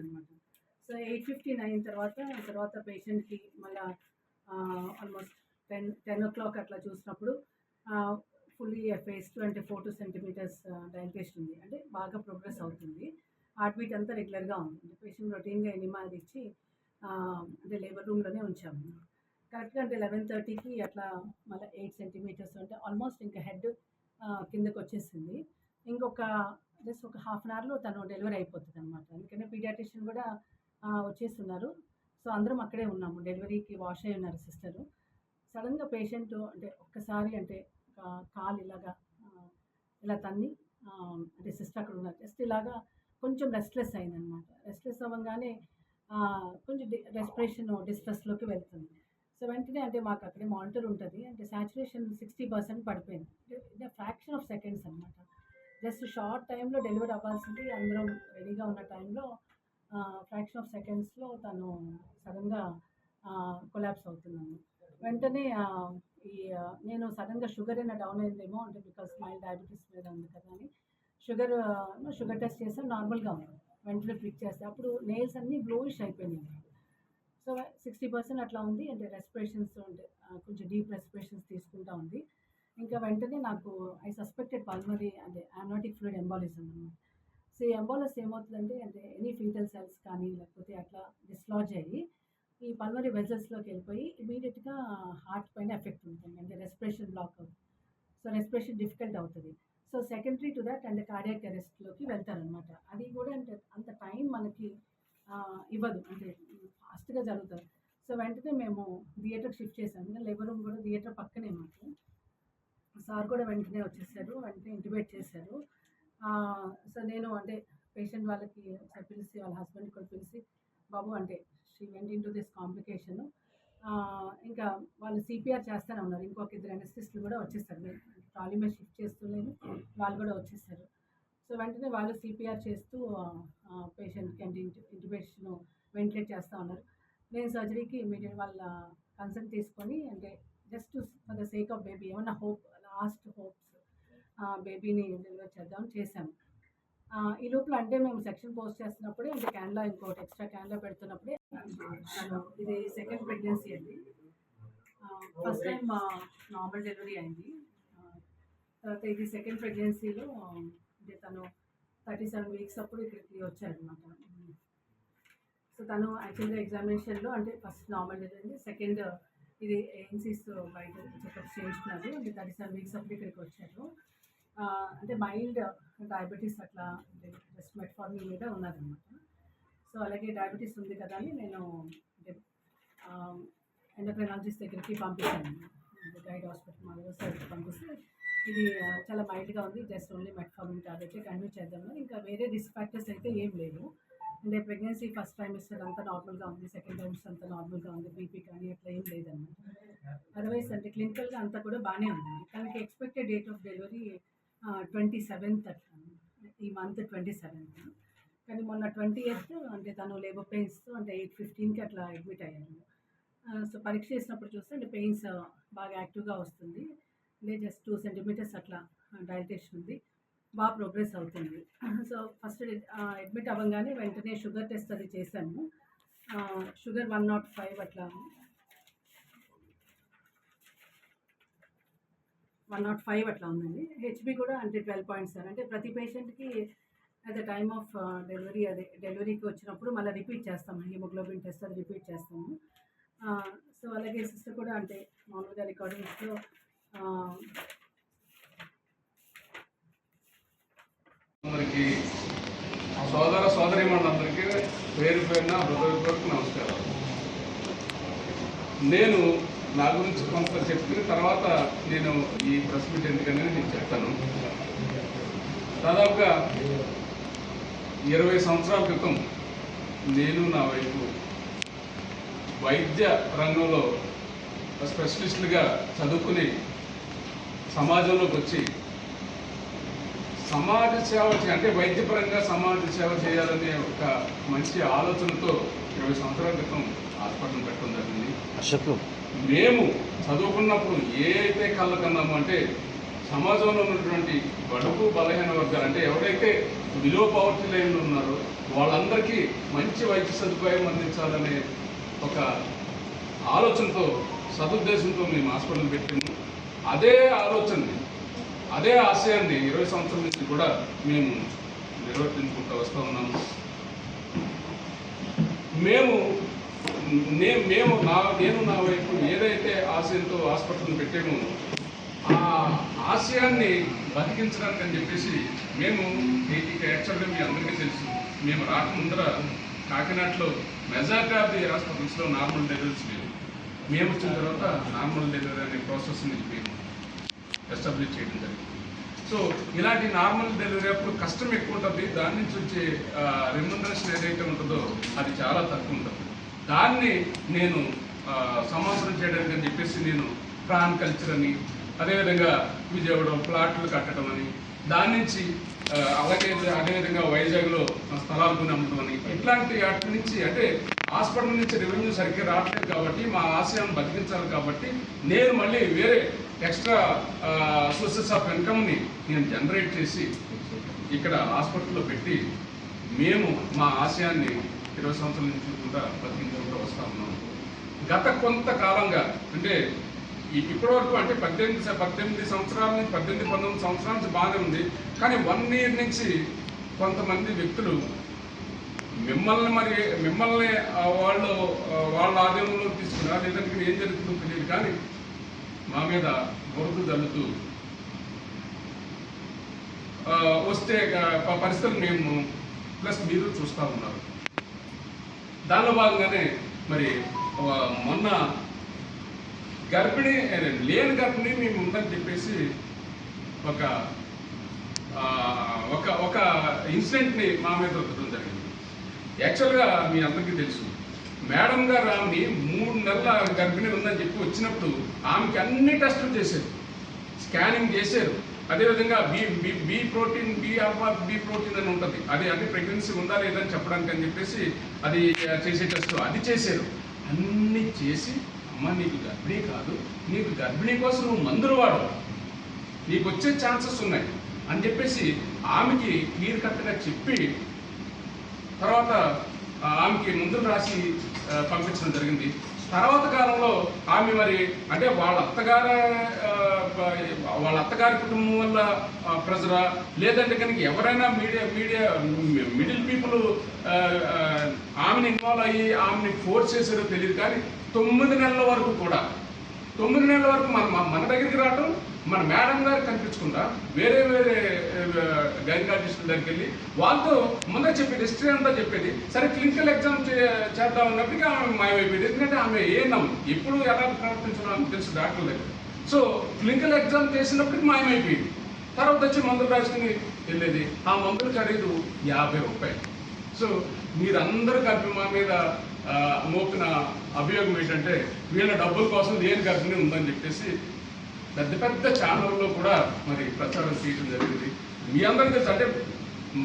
అనమాట so eight fifteen అయిన తర్వాత తర్వాత పేషెంట్కి మళ్ళా almost ten ten o'clock అట్లా చూసినప్పుడు ఫుల్లీ ఫేస్ టు అంటే ఫోర్ టూ సెంటీమీటర్స్ డైల్టేషన్ ఉంది. అంటే బాగా ప్రోగ్రెస్ అవుతుంది. హార్ట్ బీట్ అంతా రెగ్యులర్గా ఉంది. పేషెంట్ రొటీన్గా ఎనిమా అది ఇచ్చి అంటే లేబర్ రూమ్లోనే ఉంచాము. కరెక్ట్గా అంటే లెవెన్ థర్టీకి అట్లా మళ్ళీ ఎయిట్ సెంటీమీటర్స్ అంటే ఆల్మోస్ట్ ఇంకా హెడ్ కిందకు వచ్చేసింది ఇంకొక జస్ట్ ఒక హాఫ్ అన్ అవర్లో తను డెలివరీ అయిపోతుంది అనమాట ఎందుకంటే పీడియాట్రిషియన్ కూడా వచ్చేస్తున్నారు. సో అందరం అక్కడే ఉన్నాము. డెలివరీకి వాష్ అయి ఉన్నారు సిస్టరు. సడన్గా పేషెంట్ అంటే ఒక్కసారి అంటే ఒక కాలు ఇలాగా ఇలా తన్ని అంటే సిస్టర్ అక్కడ ఉన్నారు. జస్ట్ ఇలాగా కొంచెం రెస్ట్లెస్ అయిందనమాట రెస్ట్లెస్ అవ్వగానే కొంచెం రెస్పిరేషన్ డిస్ట్రెస్లోకి వెళ్తుంది. సో వెంటనే అంటే మాకు అక్కడే మానిటర్ ఉంటుంది. అంటే సాచురేషన్ సిక్స్టీ పర్సెంట్ పడిపోయింది. ఫ్రాక్షన్ ఆఫ్ సెకండ్స్ అనమాట జస్ట్ షార్ట్ టైంలో డెలివరీ అవ్వాల్సింది అందరం రెడీగా ఉన్న టైంలో ఫ్రాక్షన్ ఆఫ్ సెకండ్స్లో తను సడన్గా కొలాప్స్ అవుతున్నాను. వెంటనే ఈ నేను సడన్గా షుగర్ అయినా డౌన్ అయిందేమో అంటే బికాస్ మై డయాబెటీస్ మీద ఉంది కదా అని షుగర్ షుగర్ టెస్ట్ చేస్తే నార్మల్గా ఉంది వెంటనే క్లిక్ చేస్తే అప్పుడు నెయిల్స్ అన్నీ బ్లోయిష్ అయిపోయినాయి. సో సిక్స్టీ పర్సెంట్ అట్లా ఉంది అంటే రెస్పిరేషన్స్ ఉంటే కొంచెం డీప్ రెస్పిరేషన్స్ తీసుకుంటా ఉంది. ఇంకా వెంటనే నాకు ఐ సస్పెక్టెడ్ పల్మరీ అంటే ఆమ్నాటిక్ ఫ్లూయిడ్ ఎంబాలిజం అనమాట సో ఈ ఎంబాలస్ ఏమవుతుందంటే అంటే ఎనీ ఫీటల్ సెల్స్ కానీ లేకపోతే అట్లా డిస్లాజ్ అయ్యి ఈ పల్మరీ వెజల్స్లోకి వెళ్ళిపోయి ఇమీడియట్గా హార్ట్ పైన ఎఫెక్ట్ ఉంటుంది. అంటే రెస్పిరేషన్ బ్లాక్ అవుతుంది సో రెస్పిరేషన్ డిఫికల్ట్ అవుతుంది సో సెకండరీ టు దట్ అంటే కార్డియాక్ అరెస్ట్లోకి వెళ్తారనమాట అది కూడా అంటే అంత టైం మనకి ఇవ్వదు. అంటే ఫాస్ట్గా జరుగుతుంది. సో వెంటనే మేము థియేటర్ షిఫ్ట్ చేసాము లేబర్ రూమ్ కూడా థియేటర్ పక్కనే మాకు. సార్ కూడా వెంటనే వచ్చేసారు వెంటనే ఇంటిమేట్ చేశారు. సో నేను అంటే పేషెంట్ వాళ్ళకి ఒకసారి పిలిచి వాళ్ళ హస్బెండ్ కూడా పిలిచి బాబు అంటే she went in to this complication ఇంకా వాళ్ళు సిపిఆర్ చేస్తూనే ఉన్నారు. ఇంకొక ఇద్దరు ఎనస్థిస్టులు కూడా వచ్చేసారు. నేను ట్రాలీ మీద షిఫ్ట్ చేస్తూనే వాళ్ళు కూడా వచ్చేసారు. సో వెంటనే వాళ్ళు సిపిఆర్ చేస్తూ పేషెంట్కి అంటే ఇంటి ఇంటిబేషన్ వెంటిలేట్ చేస్తూ ఉన్నారు. నేను సర్జరీకి ఇమీడియట్ వాళ్ళ కన్సల్ట్ తీసుకొని అంటే just for the sake of baby ఏమన్నా హోప్ లాస్ట్ హోప్స్ బేబీని డెలివర్ చేద్దాం చేశాము ఈ లోపల అంటే మేము సెక్షన్ పోస్ట్ చేస్తున్నప్పుడే అంటే క్యాన్లా ఇంకోటి ఎక్స్ట్రా క్యాన్లా పెడుతున్నప్పుడే తను ఇది సెకండ్ ప్రెగ్నెన్సీ అండి. ఫస్ట్ టైం నార్మల్ డెలివరీ అయింది. తర్వాత ఇది సెకండ్ ప్రెగ్నెన్సీలో అంటే తను థర్టీ సెవెన్ వీక్స్ అప్పుడు ఇక్కడికి వచ్చారనమాట సో తను యాక్చువల్గా ఎగ్జామినేషన్లో అంటే ఫస్ట్ నార్మల్ డెలివరీ సెకండ్ ఇది ఏఎన్సీస్ బయట చెకప్ చేయించుకున్నారు. అంటే థర్టీ సెవెన్ వీక్స్ అప్పుడు ఇక్కడికి వచ్చారు. అంటే మైల్డ్ డయాబెటీస్ అట్లా జస్ట్ మెట్ఫార్మింగ్ మీద ఉన్నదన్నమాట. సో అలాగే డయాబెటీస్ ఉంది కదా అని నేను అంటే ఎండోక్రైనాలజిస్ట్ దగ్గరికి పంపించాను. గైడ్ హాస్పిటల్ మా సైడ్కి పంపిస్తే ఇది చాలా మైల్డ్గా ఉంది. Just only metformin tablet continue చేద్దాము ఇంకా వేరే రిస్క్ ఫ్యాక్టర్స్ అయితే ఏం లేవు అంటే ప్రెగ్నెన్సీ ఫస్ట్ ట్రైమిస్టర్ అంతా నార్మల్గా ఉంది సెకండ్ ట్రైమిస్టర్ అంతా నార్మల్గా ఉంది బీపీ కానీ అట్లా ఏం లేదన్నమాట. అదర్వైజ్ అంటే క్లినికల్గా అంతా కూడా బాగానే ఉంది. తనకి expected date of delivery twenty seventh అట్లా ఈ మంత్ ట్వంటీ సెవెంత్ కానీ మొన్న ట్వంటీ ఎయిత్ అంటే తను లేబర్ పెయిన్స్తో అంటే ఎయిట్ ఫిఫ్టీన్కి అట్లా అడ్మిట్ అయ్యాను సో పరీక్ష చేసినప్పుడు చూస్తే అంటే పెయిన్స్ బాగా యాక్టివ్గా వస్తుంది. అంటే జస్ట్ టూ సెంటీమీటర్స్ అట్లా డైటేషన్ ఉంది. బాగా ప్రోగ్రెస్ అవుతుంది. సో ఫస్ట్ అడ్మిట్ అవ్వగానే వెంటనే షుగర్ టెస్ట్ అది చేశాము. షుగర్ వన్ నాట్ ఫైవ్ అట్లా. వన్ నాట్ ఫైవ్ అట్లా ఉందండి. హెచ్బి కూడా అంటే ట్వెల్వ్ పాయింట్ సెవెన్. అంటే ప్రతి పేషెంట్కి at the time of delivery అదే డెలివరీకి వచ్చినప్పుడు మళ్ళీ రిపీట్ చేస్తాము. హిమోగ్లోబిన్ టెస్ట్ అది రిపీట్ చేస్తాము. సో అలాగే సిస్టర్ కూడా అంటే మామూలుగా రికార్డింగ్స్లో అందరికీ సోదర సోదరిమణులందరికీ పేరు పేరున హృదయపూర్వక నమస్కారం నేను నా గురించి కొంత చెప్పిన తర్వాత నేను ఈ ప్రెస్ మీట్ ఎందుకని నేను చెప్తాను. దాదాపుగా ఇరవై సంవత్సరాల క్రితం నేను నా వైపు వైద్య రంగంలో స్పెషలిస్టులుగా చదువుకుని సమాజంలోకి వచ్చి సమాజ సేవ అంటే వైద్యపరంగా సమాజ సేవ చేయాలనే ఒక మంచి ఆలోచనతో ఇరవై సంవత్సరాల క్రితం హాస్పిటల్ పెట్టడం జరిగింది. మేము చదువుకున్నప్పుడు ఏ అయితే కళ్ళ కన్నాము అంటే సమాజంలో ఉన్నటువంటి బడుగు బలహీన వర్గాలు అంటే ఎవరైతే బిలో పవర్టీ లైన్లో ఉన్నారో వాళ్ళందరికీ మంచి వైద్య సదుపాయం అందించాలనే ఒక ఆలోచనతో సదుద్దేశంతో మేము హాస్పిటల్ పెట్టాము అదే ఆలోచనని అదే ఆశయాన్ని ఇరవై సంవత్సరం నుంచి కూడా మేము నిర్వర్తించుకుంటూ వస్తూ ఉన్నాము. మేము నే మేము నా నేను నా వైపు ఏదైతే ఆశయంతో హాస్పిటల్ని పెట్టామో ఆ ఆశయాన్ని బతికించడానికి అని చెప్పేసి మేము ఇక యాక్చువల్గా మీ అందరికీ తెలుసు. మేము రాకముందర కాకినాడలో మెజార్టీ ఆఫ్ ది హాస్పిటల్స్లో నార్మల్ డెలివరీస్ లేవు. మేము వచ్చిన తర్వాత నార్మల్ డెలివరీ అనే ప్రాసెస్ని మేము ఎస్టాబ్లిష్ చేయడం జరిగింది. సో ఇలాంటి నార్మల్ డెలివరీ అప్పుడు కష్టం ఎక్కువ ఉంటుంది. దాని నుంచి వచ్చే రెమ్యునరేషన్ ఏదైతే ఉంటుందో అది చాలా తక్కువ ఉంటుంది. దాన్ని నేను ఆ, సమాంతరం చేయడానికి అని చెప్పేసి నేను ప్రాన్ కల్చర్ అని అదేవిధంగా విజయవాడ ప్లాట్లు కట్టడం అని దాని నుంచి అలాగే అదేవిధంగా వైజాగ్లో స్థలాలు కొని అమ్మటం అని ఇట్లాంటి వాటి నుంచి అంటే హాస్పిటల్ నుంచి రెవెన్యూ సరిగ్గా రావట్లేదు కాబట్టి మా ఆశయాన్ని బతికించాలి కాబట్టి నేను మళ్ళీ వేరే ఎక్స్ట్రా సోర్సెస్ ఆఫ్ ఇన్కమ్ని నేను జనరేట్ చేసి ఇక్కడ హాస్పిటల్లో పెట్టి మేము మా ఆశయాన్ని ఇరవై సంవత్సరాల నుంచి కూడా బతికించుకుంటూ వస్తా ఉన్నాం గత కొంతకాలంగా అంటే ఇప్పటి వరకు అంటే పద్దెనిమిది పద్దెనిమిది సంవత్సరాల నుంచి పద్దెనిమిది పంతొమ్మిది సంవత్సరాల నుంచి బాగానే ఉంది. కానీ వన్ ఇయర్ నుంచి కొంతమంది వ్యక్తులు మిమ్మల్ని మరి మిమ్మల్ని వాళ్ళు వాళ్ళ ఆధీనంలో తీసుకున్నా లేదంటే ఏం జరుగుతుందో తెలియదు కానీ మా మీద బురద జల్లుతూ వస్తే పరిస్థితులు మేము ప్లస్ మీరు చూస్తూ ఉన్నారు. దానిలో భాగంగానే మరి మొన్న గర్భిణి లేని గర్భిణి మేము ఉందని చెప్పేసి ఒక ఒక ఒక ఇన్సిడెంట్ని మా మీద యాక్చువల్గా మీ అందరికీ తెలుసు. మేడం గారు ఆమెని మూడు నెలల గర్భిణి ఉందని చెప్పి వచ్చినప్పుడు ఆమెకి అన్ని టెస్టులు చేశారు. స్కానింగ్ చేశారు. అదేవిధంగా B B B protein B alpha B protein అని ఉంటుంది. అది అంటే ప్రెగ్నెన్సీ ఉందా లేదని చెప్పడానికి అని చెప్పేసి అది చేసే టెస్ట్. అది చేశారు. అన్నీ చేసి అమ్మ నీకు గర్భిణీ కాదు. నీకు గర్భిణీ కోసం నువ్వు మందులు వాడు నీకు వచ్చే ఛాన్సెస్ ఉన్నాయి. అని చెప్పేసి ఆమెకి క్లియర్ కట్గా చెప్పి తర్వాత ఆమెకి ముందులు రాసి పంపించడం జరిగింది. తర్వాత కాలంలో ఆమె మరి అంటే వాళ్ళ అత్తగారి వాళ్ళ అత్తగారి కుటుంబం వల్ల ప్రజరా? లేదంటే కనుక ఎవరైనా మీడియా మీడియా మిడిల్ పీపుల్ ఆమెను ఇన్వాల్వ్ అయ్యి ఆమెని ఫోర్స్ చేశారో తెలియదు కానీ తొమ్మిది నెలల వరకు కూడా తొమ్మిది నెలల వరకు మన మన- మన దగ్గరికి రావటం మన మేడం గారు కనిపించకుండా వేరే వేరే గైనకాలజిస్టుల దగ్గరికి వెళ్ళి వాళ్ళతో ముందే చెప్పేది హిస్టరీ అంతా చెప్పేది. సరే క్లినికల్ ఎగ్జామ్ చేద్దాం అన్నప్పటికీ ఆమె మాయమైపోయింది. ఎందుకంటే ఆమె ఏ నమ్ము ఎప్పుడు ఎలా ప్రవర్తించడం తెలుసు డాక్టర్ దగ్గర. సో క్లినికల్ ఎగ్జామ్ చేసినప్పటికీ మాయమైపోయింది. తర్వాత వచ్చి మందులు రాసుకుని వెళ్ళేది. ఆ మందుల ఖరీదు యాభై రూపాయలు. సో మీరందరూ కలిపి మా మీద మోపిన అభియోగం ఏంటంటే వీళ్ళ డబ్బుల కోసం దేని గర్భిణి ఉందని చెప్పేసి పెద్ద పెద్ద ఛానల్లో కూడా మరి ప్రచారం చేయడం జరిగింది. మీ అందరికీ అంటే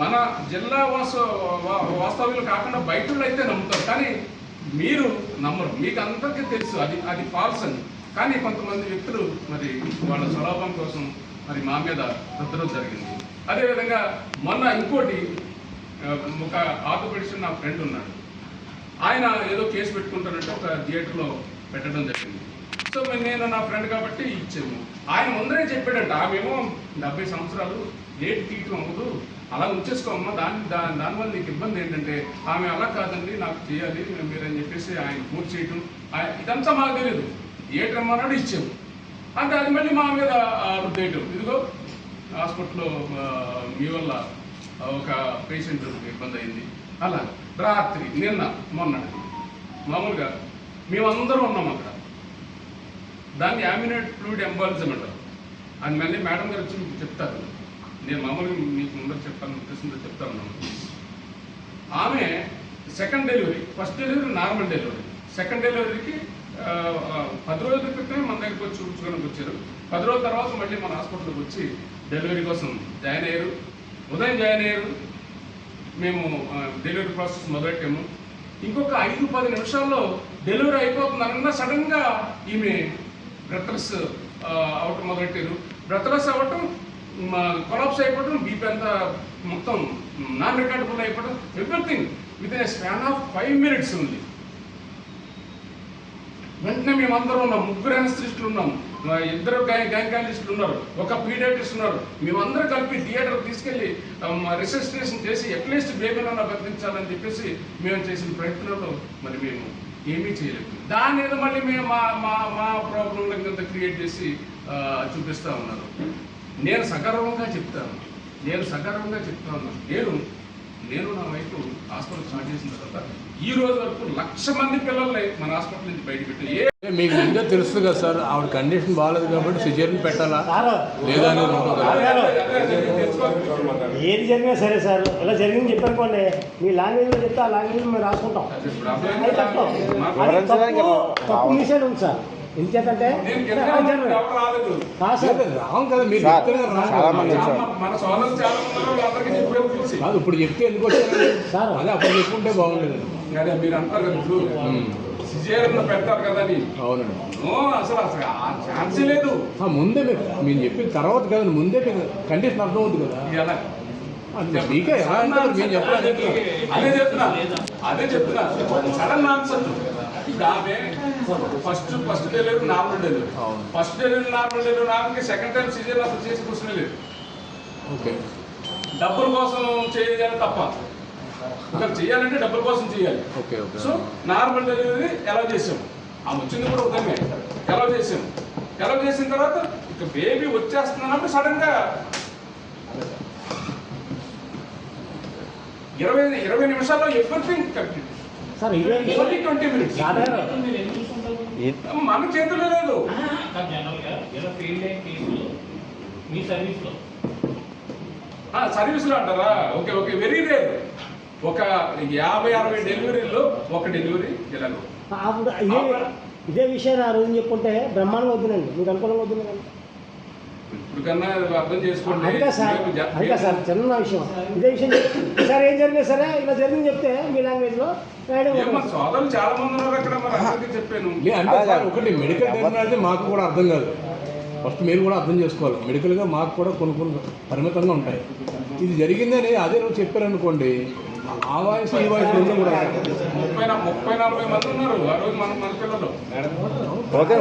మన జిల్లా వాస వాస్తవ్యులు కాకుండా బయట అయితే నమ్ముతారు. కానీ మీరు నమ్మరు. మీకు అందరికీ తెలుసు అది అది ఫాల్స్ అని. కానీ కొంతమంది వ్యక్తులు మరి వాళ్ళ స్వలాభం కోసం మరి మా మీద రుద్దడం జరిగింది. అదేవిధంగా మొన్న ఇంకోటి ఒక ఆర్థోపెడిషన్ నా ఫ్రెండ్ ఉన్నాడు. ఆయన ఏదో కేసు పెట్టుకుంటానంటే ఒక థియేటర్లో పెట్టడం జరిగింది. సో నేను నా ఫ్రెండ్ కాబట్టి ఇచ్చాము ఆయన ముందరే చెప్పాడంట ఆమెమో డెబ్బై సంవత్సరాలు ఏటి తీయటం అవ్వదు. అలా ఉంచేసుకోమ్మా దాని దాని దానివల్ల నీకు ఇబ్బంది ఏంటంటే ఆమె అలా కాదండి నాకు చేయాలి మీరని చెప్పేసి ఆయన పూర్తి చేయటం. ఇదంతా మాకు తెలియదు ఏటమ్మన్నాడు ఇచ్చాము అంటే అది మళ్ళీ మా మీద ఆ, రుద్దేయటం ఇదిగో హాస్పిటల్లో మీ వల్ల ఒక పేషెంట్ ఇబ్బంది అయింది. అలా రాత్రి నిన్న మొన్న మామూలుగా మేమందరం ఉన్నాం అక్కడ. దాన్ని యామినేట్ ఫ్లూయిడ్ ఎంబాలిజం అంటారు. అది మళ్ళీ మేడం గారు వచ్చి మీకు చెప్తారు. నేను మామూలుగా మీకు ముందర చెప్పాను ఉద్దేశంతో చెప్తాను ఆమె second delivery first delivery normal delivery second డెలివరీకి పది రోజుల క్రితమే మన దగ్గరికి వచ్చి చూపించుకోవడానికి వచ్చారు. పది రోజుల తర్వాత మళ్ళీ మన హాస్పిటల్కి వచ్చి డెలివరీ కోసం జాయిన్ అయ్యారు. ఉదయం జాయిన్ అయ్యారు. మేము డెలివరీ ప్రాసెస్ మొదలెట్టాము. ఇంకొక ఐదు పది నిమిషాల్లో డెలివరీ అయిపోతుందనగా సడన్గా ఈమె బ్రదర్స్ uh, అవటం మొదలెట్టారు. బ్రదర్స్ అవ్వటం కొలాప్స్ అయిపోవడం బీపీ అంతా మొత్తం నాన్ రికార్డబుల్ అయిపోవడం everything within span of five minutes ఉంది వెంటనే మేమందరం ఉన్నాం ముగ్గురు అనస్థిస్టులు ఉన్నాం ఇద్దరు గైనకాలజిస్టులు ఉన్నారు ఒక పీడియాట్రిస్ట్ ఉన్నారు. మేమందరూ కలిపి థియేటర్ తీసుకెళ్ళి రిసెస్ట్రేషన్ చేసి అట్లీస్ట్ బేబీనన్నా బతికించాలని చెప్పేసి మేము చేసిన ప్రయత్నంలో మరి మేము ఏమీ చేయలేదు. దాని మీద మళ్ళీ మేము మా మా మా ప్రాబ్లం కింద క్రియేట్ చేసి చూపిస్తూ చూపిస్తా ఉన్నారు. నేను సగర్వంగా చెప్తాను. నేను సగర్వంగా చెప్తా ఉన్నాను నేను నేను నా వైపు హాస్పిటల్ స్టార్ట్ చేసిన తర్వాత ఈ రోజు వరకు లక్ష మంది పిల్లల్ని మన హాస్పిటల్ నుంచి బయట పెట్టి ఏ మీకు ముందే తెలుస్తుంది కదా సార్ ఆవిడ కండిషన్ బాగాలేదు కాబట్టి సిజేరియన్ పెట్టాలా? లేదా. ఏది జరిగినా సరే సార్ ఇలా జరిగింది చెప్పనుకోండి మీ లాంగ్వేజ్లో చెప్తే ఆ లాంగ్వేజ్ మేము రాసుకుంటాం. తప్పు. ఉంది సార్. తెలిసి ఇప్పుడు చెప్తే ఎందుకు వచ్చారు? సార్. అదే అప్పుడు చెప్పుకుంటే బాగుండేది. అదే మీరు అంటారు కదా ఇప్పుడు. సిజేరియన్ పెడతారు కదా అని అవునండి అసలు అసలు ఛాన్సే లేదు. ఆ, ముందే మీరు చెప్పిన తర్వాత కదండి ముందే కండిషన్ అర్థం అవుతుంది కదా. ఎలా? అది మీకే ఎలా అంటారు? మేము చెప్పలేదు అదే చెప్తున్నా. అదే చెప్తున్నా. Sudden answer. ఆమె first first delivery normal delivery. అవును. ఫస్ట్ డెలివరీ నార్మల్ డెలివరీ ఆమెకి సెకండ్ టైం సీజన్ అసలు చేసి కూర్చునే లేదు. ఓకే. డబ్బుల కోసం చేయాలి తప్ప. ఒకరు చేయాలంటే డబ్బుల కోసం చేయాలి. Okay okay. So normal delivery ఎలా చేసాం? ఆమె వచ్చింది కూడా ఉదయమే ఎలా చేసాం? ఎలా చేసిన తర్వాత ఇక బేబీ వచ్చేస్తున్నప్పుడు సడన్గా ఇరవై ఇరవై నిమిషాల్లో everything complete only twenty minutes మన చేతుల్లో లేదు. జనరల్గా ఇలా ఫెయిల్ అయిన కేసులు మీ సర్వీస్లో సర్వీసులు అంటారా? ఓకే ఓకే వెరీ రేర్ ఒక యాభై అరవై డెలివరీలో ఒక డెలివరీ ఇలాగో అప్పుడు ఇదే ఇదే విషయాన్ని ఆ రోజు చెప్పుకుంటే బ్రహ్మాండంగా వద్దునండి మీకు అనుకూలంగా వద్దునండి ఇప్పుడు కన్నా అర్థం చేసుకోండి. కాదు సార్. కాదు సార్. చిన్న విషయం. ఇదే విషయం సార్ ఏం జరిగినా సరే? ఇలా జరిగింది చెప్తే మీ ఏం మా సోదరులు చాలా మంది ఉన్నారు అక్కడ మరి అందరికీ చెప్పాను. లే, అంటే సార్ ఒకటి మెడికల్ టెక్నాలజీ మాకు కూడా అర్థం కాదు. ఫస్ట్ మీరు కూడా అర్థం చేసుకోవాలి. మెడికల్గా మాకు కూడా కొన్ని కొన్ని పరిమితంగా ఉంటాయి. ఇది జరిగిందని అదే రోజు చెప్పారనుకోండి ఆ వాయిస్ ఈ వాయిస్ ముప్పై ముప్పై నలభై మంది ఉన్నారు. ఆ రోజు మన మన పిల్లలు. ఓకే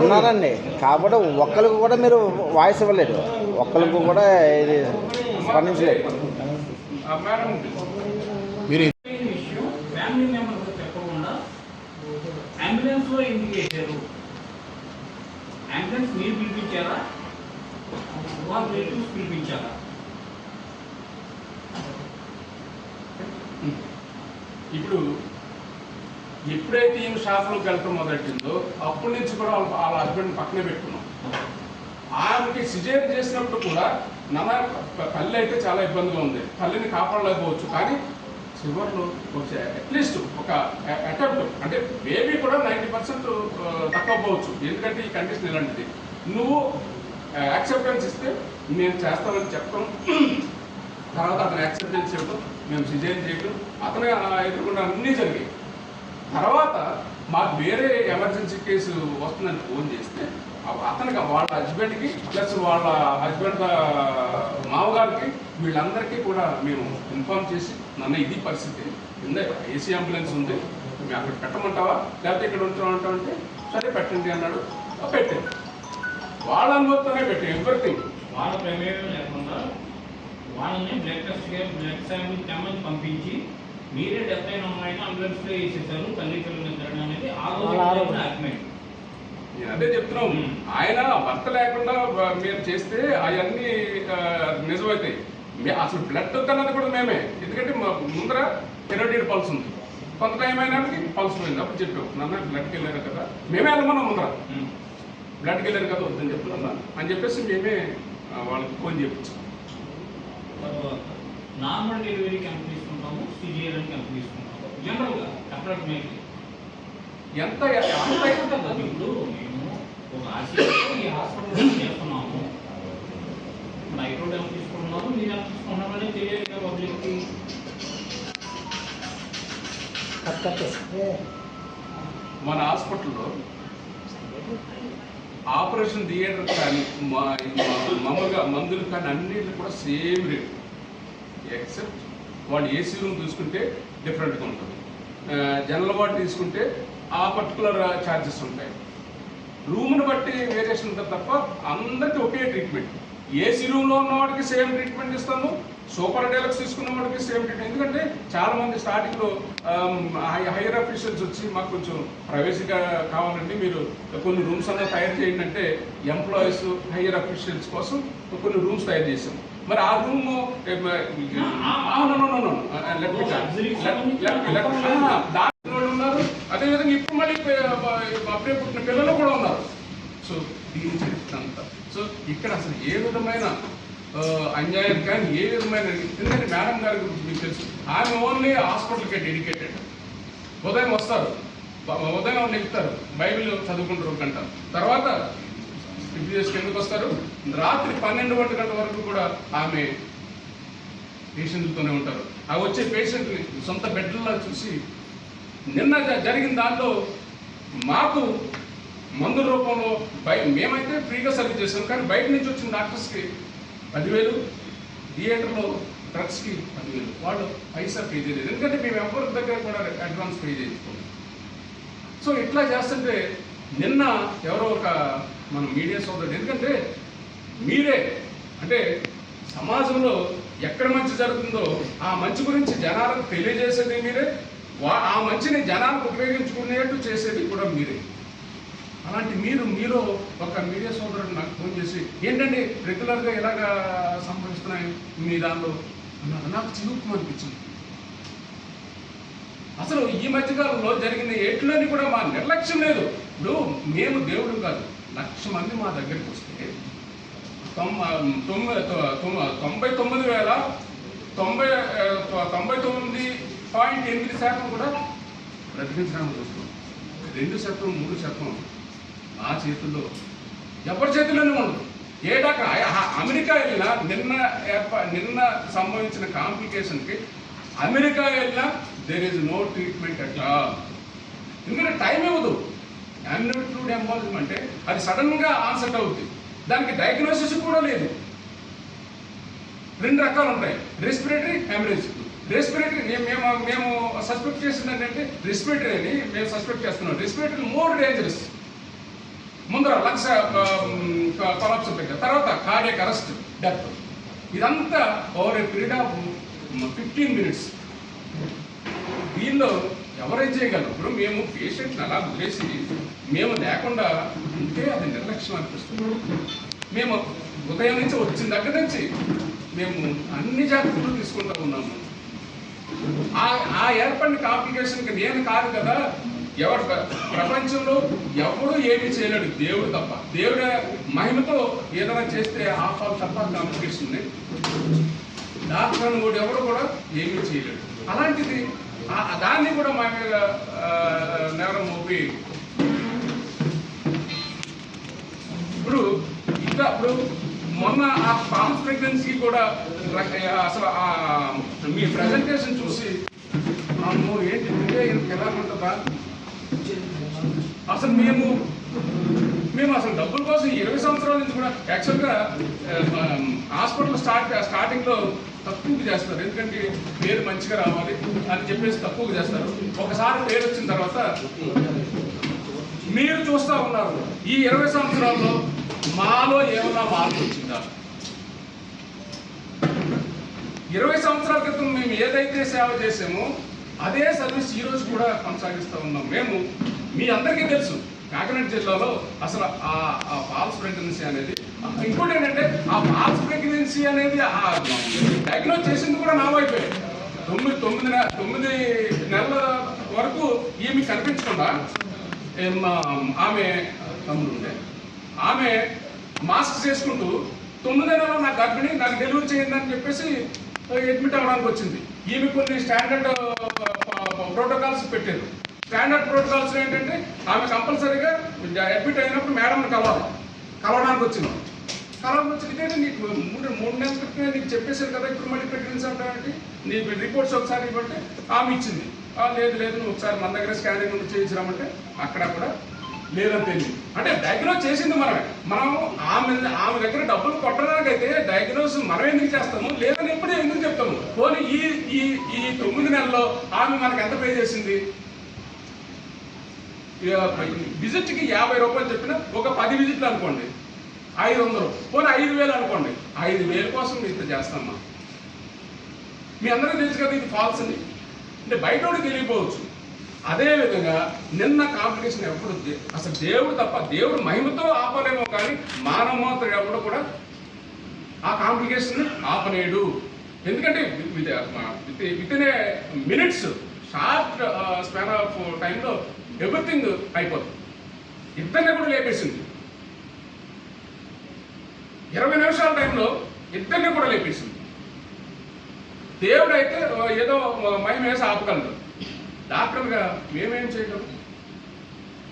ఉన్నారండి. కాబట్టి ఒక్కరికి కూడా మీరు వాయిస్ ఇవ్వలేదు. ఒక్కరికి కూడా ఇది స్పందించలేదు. ఆ మేడం మీరు ఇష్యూ ఫ్యామిలీ మెంబర్స్ చెప్పకుండా అంబులెన్స్లో ఎందుకు వేశారు? అంబులెన్స్ మీరు పిలిపించారా? వాళ్ళ రిలేటివ్స్ పిలిపించారా? ఇప్పుడు ఎప్పుడైతే ఈమె షాపులకు వెళ్ళటం మొదలెట్టిందో అప్పటి నుంచి కూడా వాళ్ళ వాళ్ళ హస్బెండ్ పక్కనే పెట్టుకున్నాం. ఆమెకి సిజేర్ చేసినప్పుడు కూడా నాన్న పల్లె అయితే చాలా ఇబ్బందిగా ఉంది. పల్లెని కాపాడలేకపోవచ్చు. కానీ చివరిలో వచ్చే అట్లీస్ట్ ఒక అటెంప్ట్ అంటే బేబీ కూడా నైంటీ పర్సెంట్ తక్కువ పోవచ్చు ఎందుకంటే ఈ కండిషన్ ఇలాంటిది. నువ్వు యాక్సెప్టెన్స్ ఇస్తే నేను చేస్తానని చెప్పడం తర్వాత అతను యాక్సెప్టెన్స్ ఇవ్వడం మేము సిజేరియన్ చేయడం అతను ఎదుర్కొన్న అన్నీ జరిగాయి. తర్వాత మాకు వేరే ఎమర్జెన్సీ కేసు వస్తుందని ఫోన్ చేస్తే అతనికి వాళ్ళ హస్బెండ్కి ప్లస్ వాళ్ళ హస్బెండ్ మామగారికి వీళ్ళందరికీ కూడా మేము ఇన్ఫార్మ్ చేసి నన్ను ఇది పరిస్థితి. కింద ఏసీ అంబులెన్స్ ఉంది. మేము అక్కడ పెట్టమంటావా? లేకపోతే ఇక్కడ ఉంచామంటావా అంటే సరే పెట్టండి అన్నాడు. పెట్టాను వాళ్ళ అనుభవంతోనే పెట్టాం ఎవ్రీథింగ్ వాళ్ళ ప్రమేయం లేకుండా. వాళ్ళని బ్లడ్ టెస్ట్ బ్లడ్ శాంపిల్ తెమ్మని పంపించి మీరే డెత్ అయిన అమ్మాయిని అంబులెన్స్లో వేసేసారు తల్లి పిల్లలు ఇద్దరు అనేది ఆ రోజు నేను అదే చెప్తున్నాం. ఆయన భర్త లేకుండా మీరు చేస్తే అవన్నీ నిజమవుతాయి అసలు బ్లడ్ అన్నది కూడా మేమే. ఎందుకంటే మా ముందర థెరడీడ్ పల్స్ ఉంది. కొంత టైం అయినానికి పల్స్ పోయింది. అప్పుడు చెప్పాం నాన్న బ్లడ్కి వెళ్ళారు కదా. మేమే వెళ్ళమన్నాం ముందర. బ్లడ్కి వెళ్ళారు కదా వద్దని చెప్తున్నా అని చెప్పేసి మేమే వాళ్ళకి ఫోన్ తర్వాత నార్మల్ డెలివరీకి ఎంత తీసుకుంటాము? సిజియర్కి ఎంత తీసుకుంటాము? జనరల్గా అప్రాక్సిమేట్లీ ఎంత ఎంత కదా ఇప్పుడు మేము ఒక ఆశయంతో ఈ హాస్పిటల్ చేస్తున్నాము. మైక్రో డెమ్ తీసుకుంటున్నాము. మీరు ఎంత తీసుకుంటున్నాము అనేది తెలియదు కదా పబ్లిక్కి. మన హాస్పిటల్లో ఆపరేషన్ థియేటర్ కానీ మామూలుగా మందులు కానీ అన్నిటికి కూడా సేమ్ రేట్. ఎక్సెప్ట్ వాళ్ళు ఏసీ రూమ్ తీసుకుంటే డిఫరెంట్గా ఉంటుంది. జనరల్ వార్డ్ తీసుకుంటే ఆ పర్టికులర్ ఛార్జెస్ ఉంటాయి. రూమ్ని బట్టి వేరియేషన్ ఉంటుంది తప్ప అందరికీ ఒకే ట్రీట్మెంట్ ఏసీ రూమ్లో ఉన్నవాడికి సేమ్ ట్రీట్మెంట్ ఇస్తాము సూపర్ డైలక్స్ తీసుకున్న వాడికి సేమ్ ట్రీట్మెంట్ ఎందుకంటే చాలా మంది స్టార్టింగ్లో హైయర్ అఫీషియల్స్ వచ్చి మాకు కొంచెం ప్రైవసీగా కావాలండి. మీరు కొన్ని రూమ్స్ అన్న తయారు చేయండి అంటే ఎంప్లాయీస్ హైయర్ అఫీషియల్స్ కోసం కొన్ని రూమ్స్ తయారు చేసాం మరి ఆ రూమ్ దాంట్లో ఉన్నారు. అదేవిధంగా ఇప్పుడు మళ్ళీ అప్పుడే పుట్టిన పిల్లలు కూడా ఉన్నారు. సో దీని చరిత్ర అంతా. సో ఇక్కడ అసలు ఏ విధమైన అన్యాయం కానీ ఏ విధమైన ఎందుకంటే మేడం గారి గురించి మీకు తెలుసు. ఆమె ఓన్లీ హాస్పిటల్కే డెడికేటెడ్. ఉదయం వస్తారు. ఉదయం నెక్కుతారు బైబిల్ చదువుకుంటారు గంట. తర్వాత ఇది చేసుకు ఎందుకు వస్తారు. రాత్రి పన్నెండు ఒంటి గంటల వరకు కూడా ఆమె పేషెంట్లతోనే ఉంటారు. ఆ వచ్చే పేషెంట్ని సొంత బెడ్లలో చూసి నిన్న జరిగిన దాంట్లో మాకు మందుల రూపంలో బయ మేమైతే ఫ్రీగా సర్వీస్ చేస్తాం. కానీ బయట నుంచి వచ్చిన డాక్టర్స్కి పదివేలు థియేటర్లో డ్రగ్స్కి పదివేలు. వాళ్ళు పైసా పే చేయలేదు. ఎందుకంటే మేము ఎవరి దగ్గర కూడా అడ్వాన్స్ పే చేసుకోండి సో ఇట్లా చేస్తుంటే నిన్న ఎవరో ఒక మన మీడియా సోదరుడు ఎందుకంటే మీరే అంటే సమాజంలో ఎక్కడ మంచి జరుగుతుందో ఆ మంచి గురించి జనాలకు తెలియజేసేది మీరే వా- ఆ మంచిని జనాలకు ఉపయోగించుకునేట్టు చేసేది కూడా మీరే. అలాంటి మీరు మీరు ఒక మీడియా సోదరుడు నాకు ఫోన్ చేసి ఏంటండి రెగ్యులర్గా ఇలాగ సంభవిస్తున్నాయి మీ దానిలో అన్నారు నాకు చిరుకు అనిపించింది. అసలు ఈ మధ్యకాలంలో జరిగిన ఏట్లని కూడా మా నిర్లక్ష్యం లేదు. ఇప్పుడు మేము దేవుడు కాదు. లక్ష మంది మా దగ్గరికి వస్తే తొంభై తొమ్మిది తొంభై తొమ్మిది వేల తొంభై తొంభై తొమ్మిది పాయింట్ ఎనిమిది శాతం కూడా బ్రతికించడానికి వస్తుంది. రెండు శాతం మూడు శాతం నా చేతుల్లో. ఎవరి చేతుల్లోనే ఉండదు. ఏ అమెరికా వెళ్ళినా నిన్న నిన్న సంభవించిన కాంప్లికేషన్కి అమెరికా వెళ్ళినా దేర్ ఈజ్ నో ట్రీట్మెంట్ అట్లా ఎందుకంటే టైం ఇవ్వదు. యామ్యూట్రూడ్ ఎంబాలిజం అంటే అది సడన్గా ఆన్సెట్ అవుతుంది దానికి డయాగ్నోసిస్ కూడా లేదు. రెండు రకాలు ఉంటాయి. రెస్పిరేటరీ హెమరేజ్ రెస్పిరేటరీ మేము మేము సస్పెక్ట్ చేసింది ఏంటంటే రెస్పిరేటరీ అని మేము సస్పెక్ట్ చేస్తున్నాం. రెస్పిరేటరీ మోర్ డేంజరస్ ముందర కొలాప్స్ ఉంటుంది తర్వాత కార్డియక్ అరెస్ట్ డెత్ ఇదంతా over a period of fifteen minutes దీనిలో ఎవరైతే చేయగలరు? ఇప్పుడు మేము పేషెంట్ని అలా వదిలేసి మేము లేకుండా ఉంటే అది నిర్లక్ష్యం అనిపిస్తుంది. మేము ఉదయం నుంచి వచ్చిన దగ్గర నుంచి మేము అన్ని జాగ్రత్తలు తీసుకుంటూ ఉన్నాము. ఆ ఆ ఏర్పడిన కాంప్లికేషన్కి నేను కాదు కదా ఎవరు ప్రపంచంలో ఎవడు ఏమి చేయలేడు. దేవుడు తప్ప. దేవుడు మహిమతో ఏదైనా చేస్తే హాఫ్ ఆఫ్ తప్ప కాంప్లికేషన్ డాక్టర్ కూడా ఎవడు కూడా ఏమీ చేయలేడు. అలాంటిది దాన్ని కూడా మా మీద నేరం మోపి. ఇప్పుడు ఇంకా ఇప్పుడు మొన్న ఆ ఫామ్స్ ప్రెగ్నెన్సీ కూడా అసలు ఆ మీ ప్రజెంటేషన్ చూసి అమ్మో ఏంటి? ఇదే ఉంటుందా? అసలు మేము మేము అసలు డబ్బుల కోసం ఇరవై సంవత్సరాల నుంచి కూడా యాక్చువల్గా హాస్పిటల్ స్టార్ట్ స్టార్టింగ్లో తక్కువగా చేస్తారు. ఎందుకంటే పేరు మంచిగా రావాలి అని చెప్పేసి తక్కువగా చేస్తారు. ఒకసారి పేరు వచ్చిన తర్వాత మీరు చూస్తా ఉన్నారు. ఈ ఇరవై సంవత్సరాల్లో మాలో ఏమన్నా మార్పు వచ్చిందా? ఇరవై సంవత్సరాల క్రితం మేము ఏదైతే సేవ చేసామో అదే సర్వీస్ ఈ రోజు కూడా కొనసాగిస్తూ ఉన్నాం. మేము మీ అందరికీ తెలుసు కాకినాడ జిల్లాలో అసలు ఆ ఫాల్స్ ప్రెగ్నెన్సీ అనేది ఇంకోటి ఏంటంటే ఆ ఫాల్స్ ప్రెగ్నెన్సీ అనేది డయాగ్నోస్ చేసింది కూడా నా వైపే. తొమ్మిది తొమ్మిది తొమ్మిది నెలల వరకు ఈమె కనిపించకుండా ఆమె తమ్ముడు ఉండే. ఆమె మాస్క్ చేసుకుంటూ తొమ్మిది నెలలు నా గర్భిణి నాకు డెలివరీ చేయండి అని చెప్పేసి అడ్మిట్ అవ్వడానికి వచ్చింది. ఈమె కొన్ని స్టాండర్డ్ ప్రోటోకాల్స్ పెట్టారు. స్టాండర్డ్ ప్రోటోకాల్స్ ఏంటంటే ఆమె కంపల్సరీగా అడ్మిట్ అయినప్పుడు మేడంని కలవాలి. కలవడానికి వచ్చింది కలవడానికి వచ్చింది నీకు మూడు మూడు నెలల క్రితమే నీకు చెప్పేశారు కదా ఇప్పుడు మళ్ళీ పెట్టిన అంటే నీ రిపోర్ట్స్ ఒకసారి ఇవ్వంటే ఆమె ఇచ్చింది. లేదు లేదు నువ్వు ఒకసారి మన దగ్గర స్కానింగ్ ఉండి చేయించరామంటే అక్కడ కూడా లేదని తెలియదు. అంటే డయాగ్నోస్ చేసింది మనమే. మనం ఆమె ఆమె దగ్గర డబ్బులు కొట్టడానికి అయితే డయాగ్నోస్ మనం ఎందుకు చేస్తాము? లేదని ఎప్పుడే ఎందుకు చెప్తాము? పోనీ ఈ ఈ ఈ తొమ్మిది నెలల్లో ఆమె మనకు ఎంత పే చేసింది? విజిట్కి యాభై రూపాయలు చెప్పిన ఒక పది విజిట్లు అనుకోండి. ఐదు వందలు. పోనీ ఐదు వేలు అనుకోండి. ఐదు వేల కోసం ఇంత చేస్తామా? మీ అందరికీ తెలుసు కదా ఇది ఫాల్స్ అని. అంటే బయట తెలియపోవచ్చు అదేవిధంగా నిన్న కాంపిటీషన్ ఎప్పుడు అసలు దేవుడు తప్ప దేవుడు మహిమతో ఆపలేమో కానీ మానవ మాత్రం ఎప్పుడు కూడా ఆ కాంప్లికేషన్ ఆపలేడు. ఎందుకంటే within a minutes short span of టైంలో ఎవ్రీథింగ్ అయిపోతుంది. ఇద్దరిని కూడా లేపేసింది. ఇరవై నిమిషాల టైంలో ఇద్దరిని కూడా లేపేసింది. దేవుడు అయితే ఏదో మహిమ వేసి ఆపగలడు. డాక్టర్గా మేమేం చేయగలం?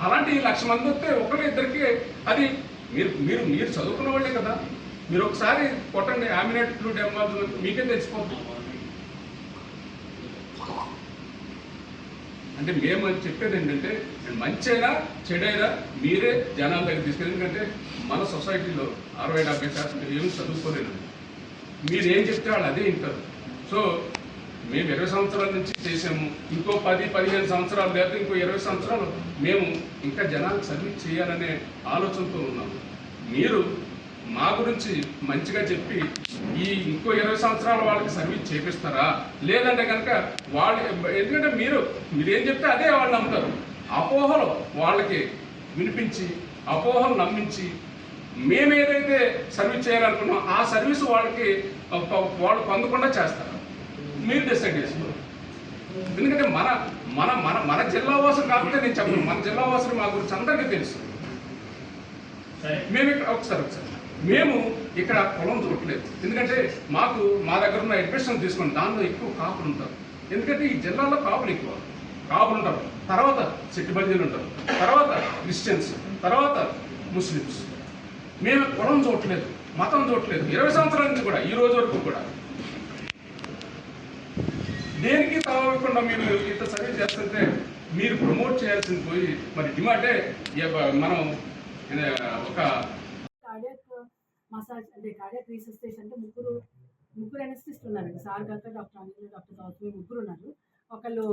అలాంటి లక్ష మంది వస్తే ఒకరి ఇద్దరికి అది మీరు మీరు మీరు చదువుకున్న వాళ్ళే కదా. మీరు ఒకసారి కొట్టండి ఆమినేట్ ఫ్లూ ఏమవుతుంది మీకే తెలిసిపోతుంది అంటే మేము చెప్పేది ఏంటంటే మంచైనా చెడైనా మీరే జనాల దగ్గర తీసుకెళ్ళి ఎందుకంటే మన సొసైటీలో అరవై డెబ్బై శాతం ఏమి చదువుకోలేదు. మీరు ఏం చెప్తే వాళ్ళు అదే వింటారు. సో మేము ఇరవై సంవత్సరాల నుంచి చేసాము ఇంకో పది పదిహేను సంవత్సరాలు లేదా ఇంకో ఇరవై సంవత్సరాలు మేము ఇంకా జనాలకు సర్వీస్ చేయాలనే ఆలోచనతో ఉన్నాము. మీరు మా గురించి మంచిగా చెప్పి ఈ ఇంకో ఇరవై సంవత్సరాల వాళ్ళకి సర్వీస్ చేపిస్తారా? లేదంటే కనుక వాళ్ళు ఎందుకంటే మీరు మీరేం చెప్తే అదే వాళ్ళు నమ్ముతారు. అపోహలు వాళ్ళకి వినిపించి అపోహలు నమ్మించి మేమేదైతే సర్వీస్ చేయాలనుకున్నాం ఆ సర్వీస్ వాళ్ళకి వాళ్ళు పొందకుండా చేస్తారు. మీరు డిసైడ్ చేసుకోండి. ఎందుకంటే మన మన మన మన జిల్లా వాసులు కాకపోతే నేను చెప్పను. మన జిల్లా వాసులు మా గురించి అందరికీ తెలుసు. మేము ఇక్కడ ఒకసారి ఒకసారి. మేము ఇక్కడ పొలం చూడట్లేదు ఎందుకంటే మాకు మా దగ్గర ఉన్న అడ్మిషన్ తీసుకోండి దానిలో ఎక్కువ కాపులు ఉంటారు. ఎందుకంటే ఈ జిల్లాలో కాపులు ఎక్కువ. కాపులు ఉంటారు. తర్వాత సిట్టుబంజీలు ఉంటారు. తర్వాత క్రిస్టియన్స్. తర్వాత ముస్లిమ్స్. మేము పొలం చూడట్లేదు మతం చూడట్లేదు ఇరవై సంవత్సరాల నుంచి కూడా ఈ రోజు వరకు కూడా. దేనికి తావకుండా మీరు ఇంత సర్వీస్ చేస్తుంటే మీరు ప్రమోట్ చేయాల్సింది పోయి మరి డిమాండే మనం ఒక కార్డియాక్ మసాజ్ అంటే కార్డియాక్ రీసెస్టేషన్ అంటే ముగ్గురు ముగ్గురు అనెస్టిస్ట్ ఉన్నారండి సార్ గారు డాక్టర్ అనిల్ డాక్టర్ గౌతమి ముగ్గురు ఉన్నారు. ఒకళ్ళు